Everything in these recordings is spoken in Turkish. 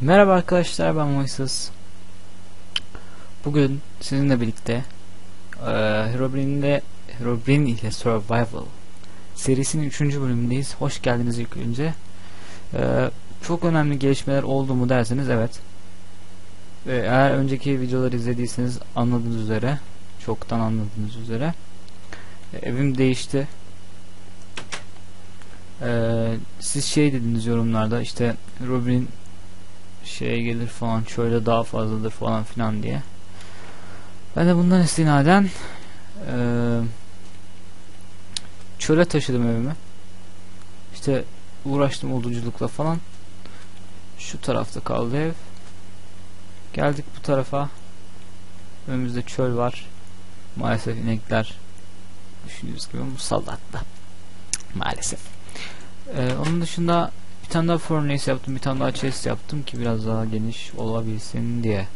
Merhaba arkadaşlar ben Moises. Bugün sizinle birlikte e, Herobrine'de Herobrine ile Survival serisinin 3. bölümündeyiz. Hoş geldiniz ilk önce. E, çok önemli gelişmeler oldu mu derseniz evet. E, eğer önceki videoları izlediyseniz anladığınız üzere çoktan anladığınız üzere e, evim değişti. E, siz şey dediniz yorumlarda işte Herobrine şeye gelir falan şöyle daha fazladır falan filan diye. Ben de bundan istinaden eee çöle taşıdım evimi. İşte uğraştım odunculukla falan. Şu tarafta kaldı ev. Geldik bu tarafa. Önümüzde çöl var. Maalesef inekler düşündüğünüz gibi musallatta. Maalesef. Ee, onun dışında bir tane daha furnace yaptım, bir tane daha chest yaptım ki biraz daha geniş olabilsin diye.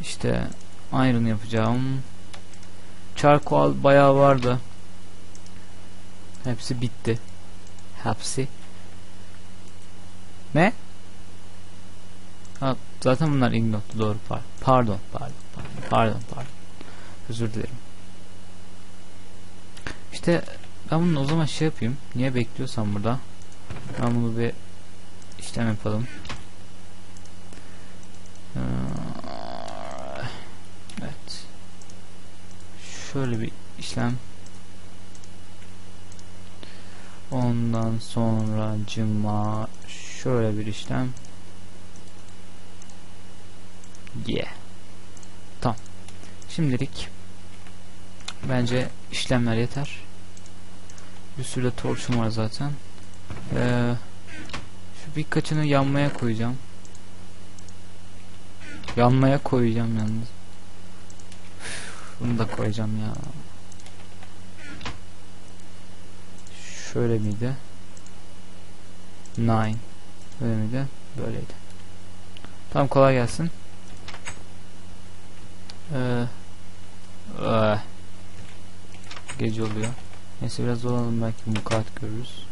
İşte iron yapacağım. Charcoal bayağı vardı. Hepsi bitti. Hepsi. Ne? Ha, zaten bunlar ignottu doğru par pardon pardon pardon pardon pardon özür dilerim İşte ben bunu o zaman şey yapayım niye bekliyorsam burada ben bunu bir işlem yapalım. Ee, evet. Şöyle bir işlem. Ondan sonra cıma şöyle bir işlem. Yeah. Tamam. Şimdilik bence işlemler yeter. Bir sürü torçum var zaten. Ee, şu birkaçını yanmaya koyacağım. Yanmaya koyacağım yalnız. Bunu da koyacağım ya. Şöyle miydi? Nine. Böyle miydi? Böyleydi. Tamam kolay gelsin. Ee, ee, gece oluyor. Neyse biraz dolanalım belki mukat görürüz.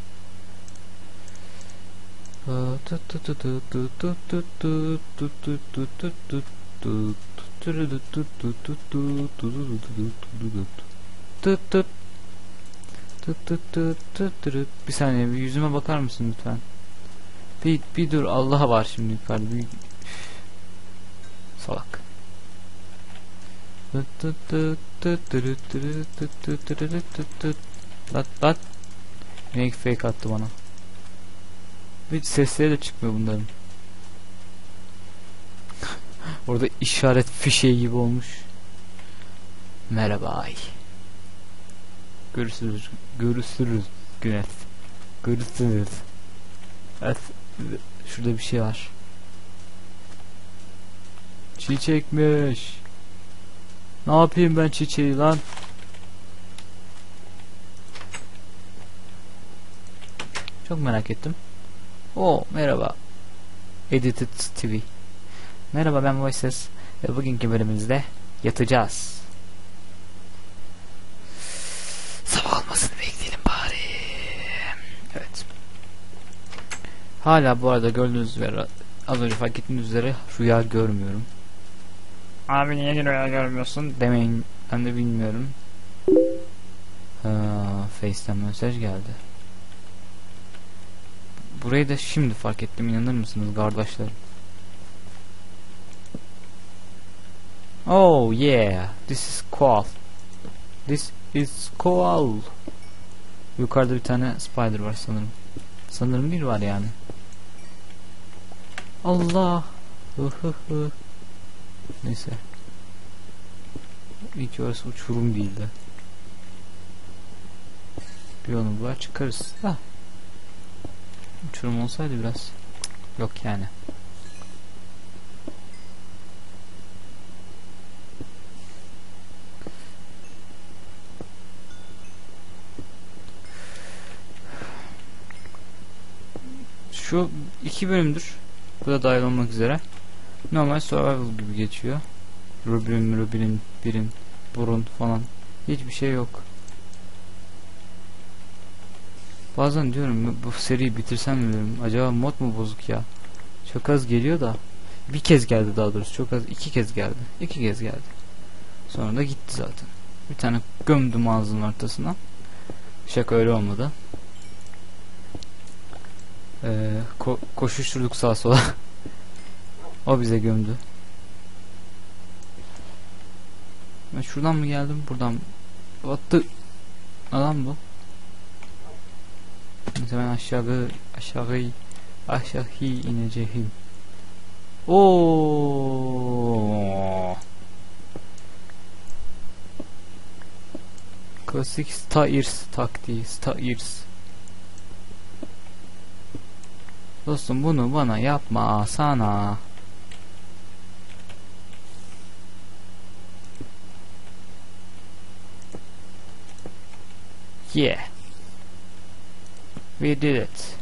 Bir saniye bir yüzüme bakar mısın lütfen? Bir, bir dur Allah var şimdi yukarıda bir salak. Lat lat. Inek fake attı bana. Hiç sesleri de çıkmıyor bunların. Orada işaret fişeği gibi olmuş. Merhaba ay. Görüşürüz. Görüşürüz Güneş. Görüşürüz. Evet. Şurada bir şey var. Çiçekmiş. Ne yapayım ben çiçeği lan? Çok merak ettim. O merhaba. Edited TV. Merhaba ben Voices ve bugünkü bölümümüzde yatacağız. Sabah olmasını bekleyelim bari. Evet. Hala bu arada gördüğünüz üzere az önce fark ettiğiniz üzere rüya görmüyorum. Abi niye rüya görmüyorsun demeyin ben de bilmiyorum. Ha, Face'ten mesaj geldi. Burayı da şimdi fark ettim inanır mısınız kardeşlerim? Oh yeah, this is cool. This is cool. Yukarıda bir tane spider var sanırım. Sanırım bir var yani. Allah. Neyse. İyi orası uçurum değildi. Bir onu bular çıkarız. Ah uçurum olsaydı biraz yok yani. Şu iki bölümdür. Bu da dahil olmak üzere. Normal survival gibi geçiyor. Rubin, Rubin, birin, burun falan. Hiçbir şey yok. Bazen diyorum bu seriyi bitirsem mi diyorum. Acaba mod mu bozuk ya? Çok az geliyor da. Bir kez geldi daha doğrusu. Çok az iki kez geldi. İki kez geldi. Sonra da gitti zaten. Bir tane gömdüm ağzının ortasına. Şaka öyle olmadı. Ee, ko koşuşturduk sağa sola. o bize gömdü. Ben şuradan mı geldim? Buradan mı? The... Adam bu. Ben aşağı aşağı aşağı ineceğim. Oo. Klasik Stairs taktiği. Stairs. Dostum bunu bana yapma sana. Yeah. We did it.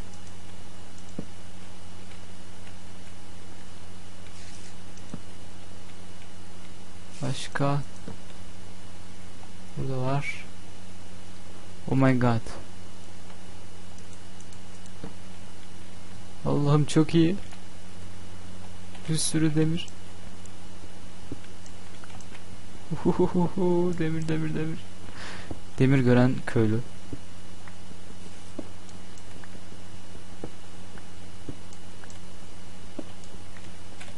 Başka Burada var. Oh my god. Allah'ım çok iyi. Bir sürü demir. Uhuhuhu, demir demir demir. Demir gören köylü.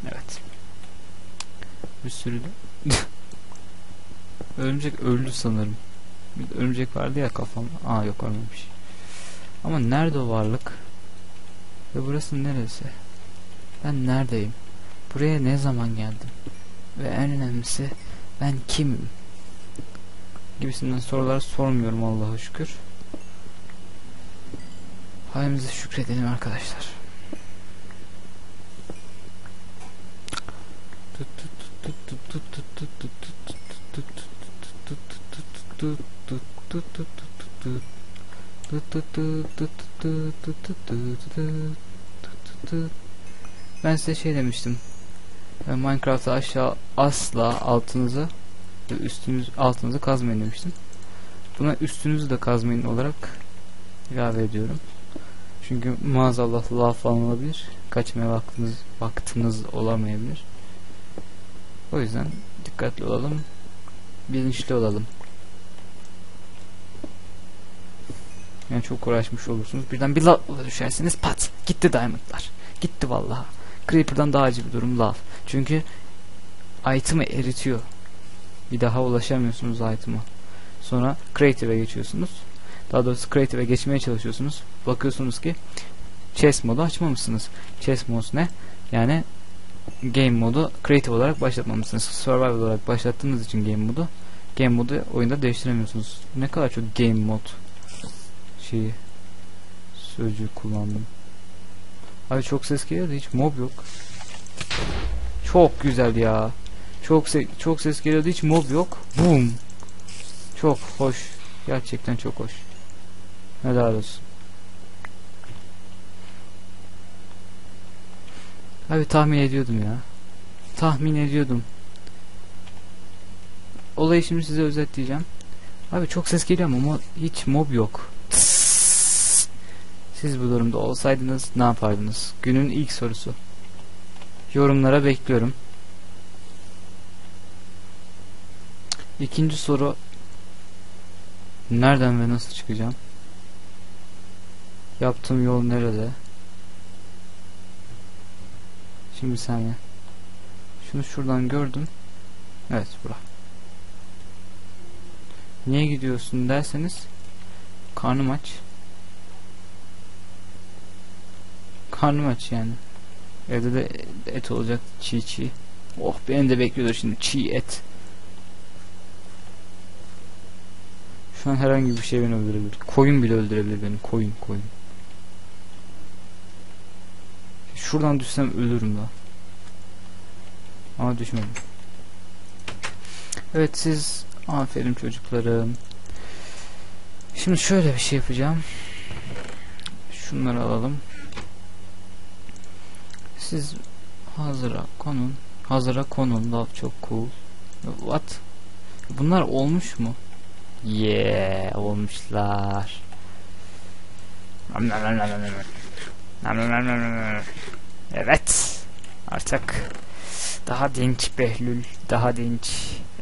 Evet. Bir sürü de. Örümcek öldü sanırım. Bir örümcek vardı ya kafam. Aa yok ölmemiş. Ama nerede o varlık? Ve burası neresi? Ben neredeyim? Buraya ne zaman geldim? Ve en önemlisi ben kimim? Gibisinden sorular sormuyorum Allah'a şükür. Halimize şükredelim arkadaşlar. Ben size şey demiştim. Minecraft'ta aşağı asla altınızı üstünüz altınızı kazmayın demiştim. Buna üstünüzü de kazmayın olarak ilave ediyorum. Çünkü maazallah lav falan olabilir. Kaçmaya vaktiniz, vaktiniz olamayabilir. O yüzden dikkatli olalım. Bilinçli olalım. Yani çok uğraşmış olursunuz. Birden bir lavla düşerseniz pat. Gitti diamondlar. Gitti vallahi. Creeper'dan daha acı bir durum lav. Çünkü item'ı eritiyor. Bir daha ulaşamıyorsunuz item'a. Sonra creative'e geçiyorsunuz. Daha doğrusu creative'e geçmeye çalışıyorsunuz. Bakıyorsunuz ki chess modu açmamışsınız. Chess mod ne? Yani game modu creative olarak başlatmamışsınız. Survival olarak başlattığınız için game modu game modu oyunda değiştiremiyorsunuz. Ne kadar çok game mod şeyi sözcüğü kullandım. Abi çok ses geliyor hiç mob yok. Çok güzel ya. Çok se çok ses geliyordu hiç mob yok. Boom. Çok hoş. Gerçekten çok hoş. Helal olsun. Abi tahmin ediyordum ya. Tahmin ediyordum. Olayı şimdi size özetleyeceğim. Abi çok ses geliyor ama hiç mob yok. Siz bu durumda olsaydınız ne yapardınız? Günün ilk sorusu. Yorumlara bekliyorum. İkinci soru Nereden ve nasıl çıkacağım? Yaptığım yol nerede? Şimdi bir saniye. Şunu şuradan gördüm. Evet bura. Niye gidiyorsun derseniz karnım aç. Karnım aç yani. Evde de et olacak çiğ çiğ. Oh beni de bekliyordur şimdi çiğ et. Şu an herhangi bir şey beni öldürebilir. Koyun bile öldürebilir beni. Koyun koyun. Şuradan düşsem ölürüm daha. Ama düşmedim. Evet siz aferin çocuklarım. Şimdi şöyle bir şey yapacağım. Şunları alalım. Siz hazıra konun. Hazıra konun. Love çok cool. What? Bunlar olmuş mu? Yeah, olmuşlar. Evet. Artık daha dinç Behlül, daha dinç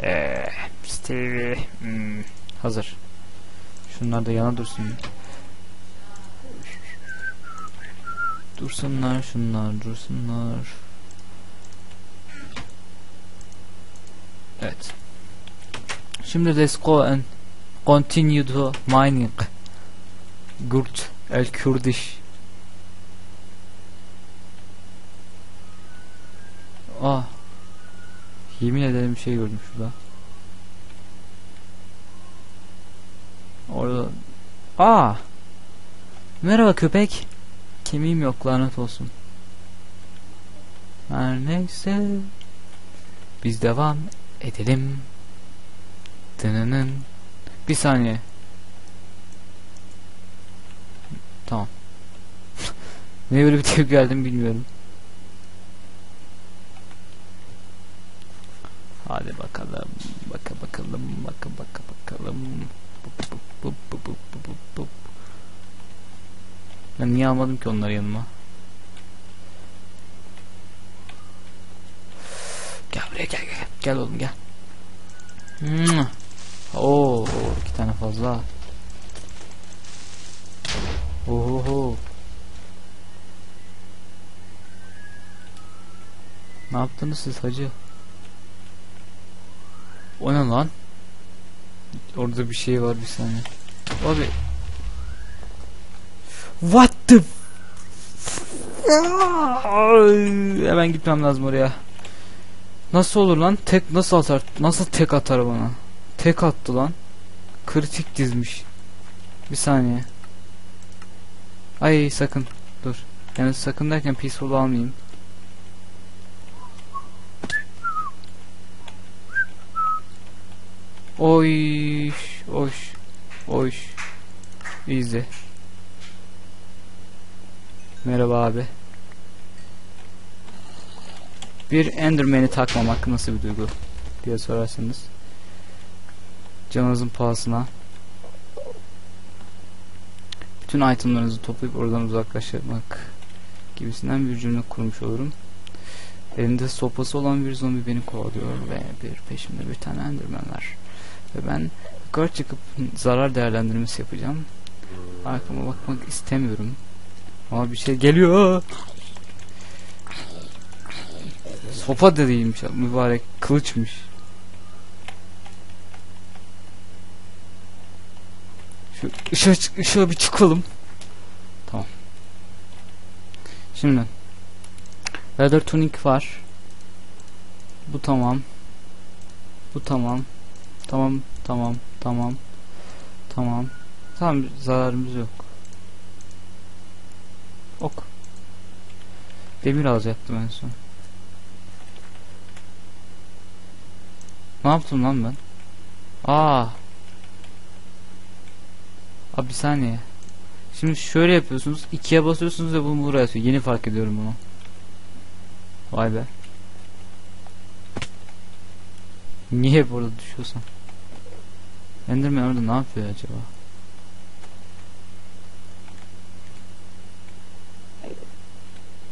ee, Stevie hmm, hazır. Şunlar da yana dursun. Dursunlar şunlar, dursunlar. Evet. Şimdi let's go and continue to mining. Gurt el Kürdiş. Ah. Yemin ederim bir şey gördüm şurada. Orada. Aa. Merhaba köpek. Kemiğim yok lanet olsun. Her neyse. Biz devam edelim. Dınının. Bir saniye. Tamam. Niye böyle bir tepki geldim bilmiyorum. Hadi bakalım. Baka bakalım. Baka baka bakalım. Ben niye almadım ki onları yanıma? Gel buraya gel gel. Gel oğlum gel. Mua. Oo, iki tane fazla. Oho. Ne yaptınız siz hacı? O ne lan? Orada bir şey var bir saniye. Abi. What the Hemen gitmem lazım oraya. Nasıl olur lan? Tek nasıl atar? Nasıl tek atar bana? Tek attı lan. Kritik dizmiş. Bir saniye. Ay sakın. Dur. Yani sakın derken peaceful almayayım. Oy, oş, oş. Easy. Merhaba abi. Bir Enderman'i takmamak nasıl bir duygu diye sorarsanız. Canınızın pahasına. Bütün itemlarınızı toplayıp oradan uzaklaşmak gibisinden bir cümle kurmuş olurum. Elinde sopası olan bir zombi beni kovalıyor ve bir peşimde bir tane Enderman var. Ve ben yukarı çıkıp zarar değerlendirmesi yapacağım. Arkama bakmak istemiyorum. Ama bir şey geliyor. Sopa da değilmiş mübarek kılıçmış. Şu ışığa, ışığa bir çıkalım. Tamam. Şimdi Leather tunic var. Bu tamam. Bu tamam. Tamam, tamam, tamam. Tamam. Tamam zararımız yok. Ok. Demir alacaktım en son. Ne yaptım lan ben? Aa. Abi bir saniye. Şimdi şöyle yapıyorsunuz. ikiye basıyorsunuz ve bunu buraya atıyor. Yeni fark ediyorum bunu. Vay be. Niye hep orada düşüyorsan? Enderman orada ne yapıyor acaba?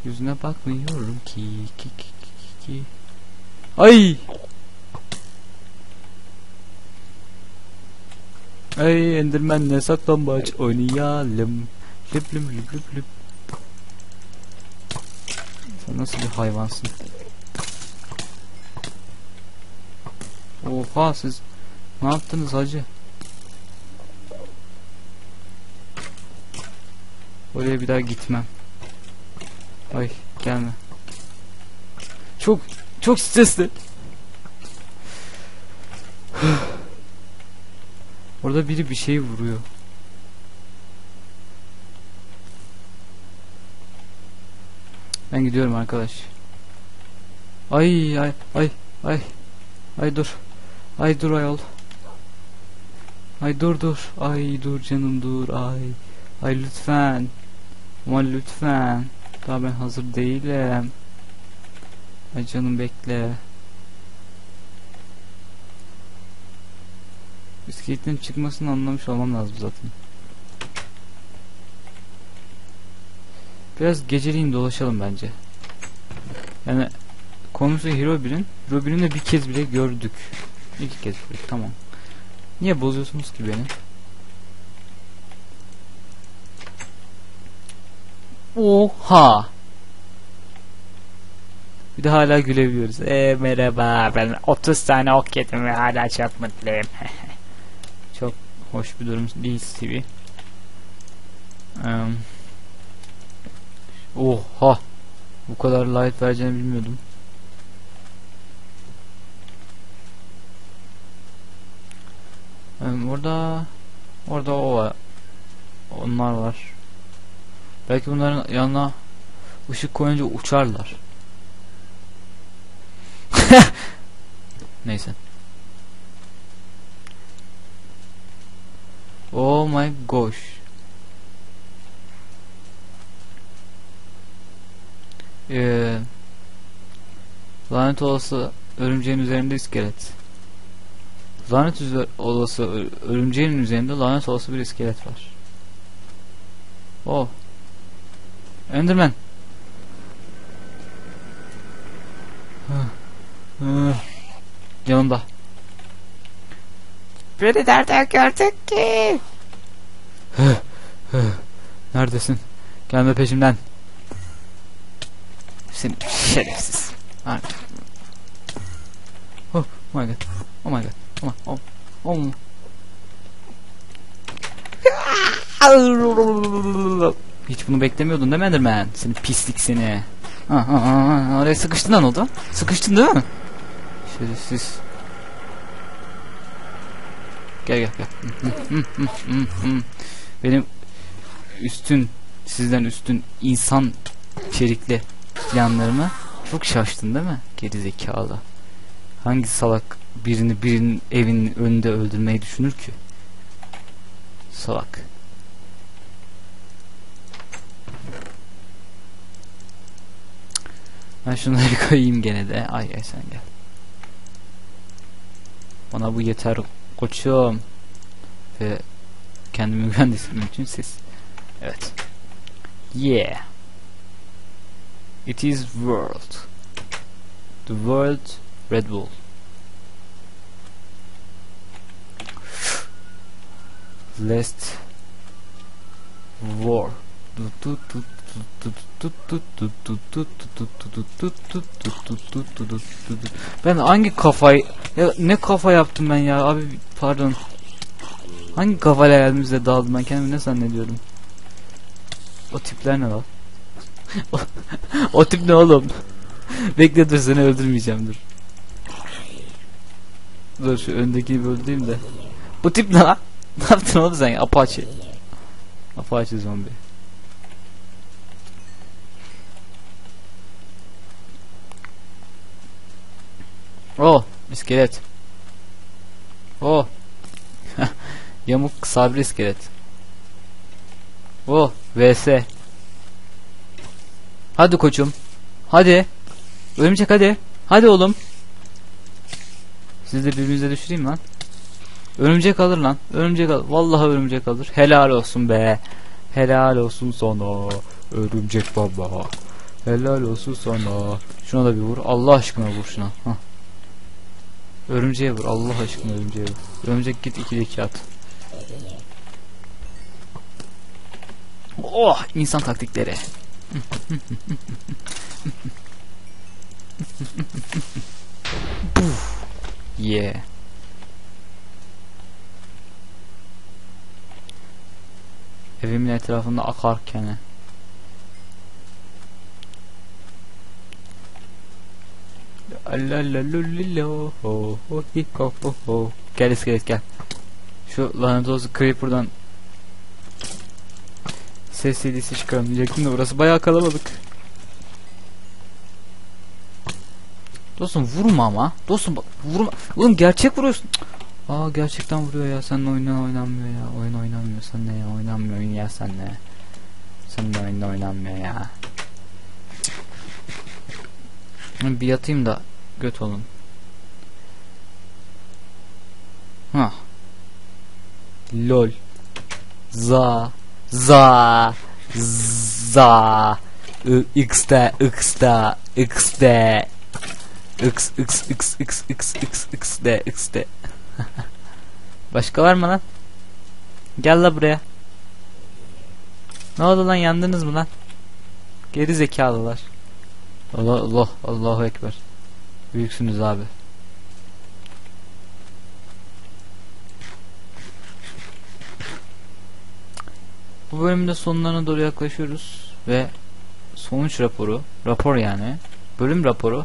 Yüzüne bakmıyorum ki ki ki ki ki. Ay! Ay Enderman ne saklambaç oynayalım. Lüp lüp lüp lüp lüp. Sen nasıl bir hayvansın? Oha siz ne yaptınız hacı? Oraya bir daha gitmem. Ay gelme. Çok çok stresli. Orada biri bir şey vuruyor. Ben gidiyorum arkadaş. Ay ay ay ay. Ay dur. Ay dur ayol. Ay dur dur. Ay dur canım dur. Ay. Ay lütfen. Ama lütfen. Daha ben hazır değilim. Ay canım bekle. Bisikletin çıkmasını anlamış olmam lazım zaten. Biraz geceliğin dolaşalım bence. Yani konusu Hero 1'in. Hero 1'in de bir kez bile gördük. İki kez bile tamam. Niye bozuyorsunuz ki beni? Oha! Bir de hala gülebiliyoruz. E merhaba ben 30 tane ok yedim ve hala çok mutluyum. çok hoş bir durum değil Stevie. Um, oha! Bu kadar light vereceğini bilmiyordum. Orada orada o var. Onlar var. Belki bunların yanına ışık koyunca uçarlar. Neyse. Oh my gosh. Ee, lanet olası örümceğin üzerinde iskelet. Lanet olası örümceğin üzerinde lanet olası bir iskelet var. Oh. Enderman. Yanımda. Beni nereden gördün ki? Neredesin? Gelme peşimden. Sen şerefsiz. Oh my god. Oh my god. Oh my, oh. Oh. Hiç bunu beklemiyordun değil mi Enderman? Seni pislik seni. Ha, ha, ha, oraya sıkıştın lan oldu. Sıkıştın değil mi? Şerefsiz. Gel gel gel. Benim üstün sizden üstün insan içerikli yanlarımı çok şaştın değil mi? Geri zekalı. Hangi salak birini birinin evinin önünde öldürmeyi düşünür ki? Salak. Ben şunları koyayım gene de. Ay ay sen gel. Bana bu yeter koçum. Ve kendimi güvende için siz. Evet. Yeah. It is world. The world Red Bull. Last war. Ben hangi kafayı ya ne kafa yaptım ben ya abi pardon. Hangi kafayla geldiğimizde daldım ben kendimi ne zannediyorum? O tipler ne lan? o tip ne oğlum? Bekle dur seni öldürmeyeceğim dur. Dur şu öndekini bir öldüreyim de. Bu tip ne lan? Ne yaptın oğlum sen? Apache. Apache zombi. Oh iskelet. Oh. Yamuk sabri iskelet. Oh vs. Hadi koçum. Hadi. Örümcek hadi. Hadi oğlum. Siz de birbirinize düşüreyim lan. Örümcek alır lan. Örümcek alır. Vallahi örümcek alır. Helal olsun be. Helal olsun sana. Örümcek baba. Helal olsun sana. Şuna da bir vur. Allah aşkına vur şuna. Hah. Örümceğe vur. Allah aşkına örümceğe vur. Örümcek git 2'de 2 at. Oh! insan taktikleri. yeah. Evimin etrafında akarken. Gel iskelet gel. Şu lanet olsun Creeper'dan ses serisi çıkarım diyecektim de burası bayağı kalabalık. Dostum vurma ama. Dostum bak vurma. Oğlum gerçek vuruyorsun. Aa gerçekten vuruyor ya. Sen oyundan oynanmıyor ya. Oyun oynanmıyor. Sen ne ya? Oynanmıyor oyun ya sen ne? Sen de oyunda oynanmıyor ya. Bir yatayım da göt olun. Ha. Lol. Za. Za. Za. X'de X'de X'de X X X X X X X'de X'de Başka var mı lan? Gel la buraya. Ne oldu lan yandınız mı lan? Geri zekalılar. Allah Allah Allahu ekber. Büyüksünüz abi. Bu bölümde sonlarına doğru yaklaşıyoruz ve sonuç raporu, rapor yani, bölüm raporu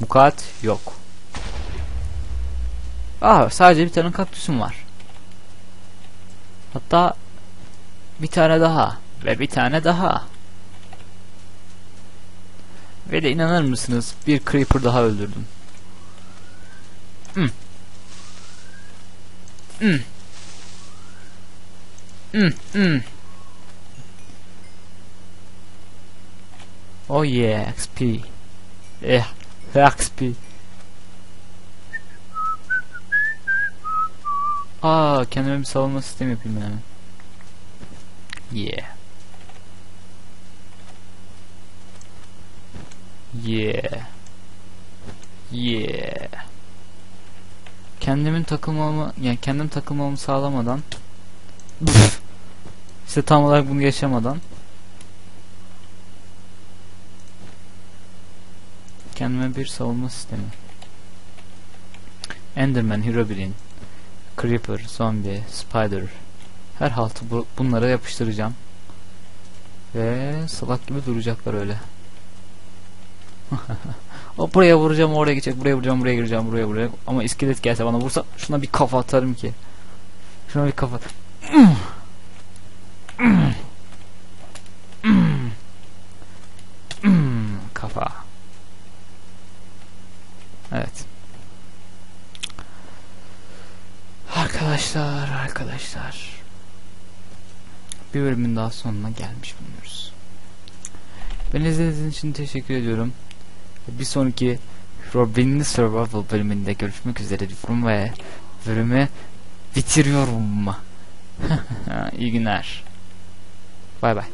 mukat yok. Aa sadece bir tane kaktüsüm var. Hatta bir tane daha ve bir tane daha. Ve de inanır mısınız bir creeper daha öldürdüm. Hmm. Hmm. Hmm, hmm. Oh yeah, XP. Eh, XP. Aa, kendime bir savunma sistemi yapayım yani. Yeah. Yeah. Yeah. Kendimin takılmamı, yani kendim takılmamı sağlamadan işte tam olarak bunu yaşamadan kendime bir savunma sistemi Enderman, Herobrine Creeper, Zombie, Spider. Her haltı bu, bunlara yapıştıracağım. Ve salak gibi duracaklar öyle. O buraya vuracağım oraya gidecek buraya vuracağım buraya gireceğim buraya buraya ama iskelet gelse bana vursa şuna bir kafa atarım ki. Şuna bir kafa evet arkadaşlar arkadaşlar bir bölümün daha sonuna gelmiş bulunuyoruz beni izlediğiniz için teşekkür ediyorum bir sonraki Robin'li Survival bölümünde görüşmek üzere diyorum ve bölümü bitiriyorum. İyi günler. Bay bay.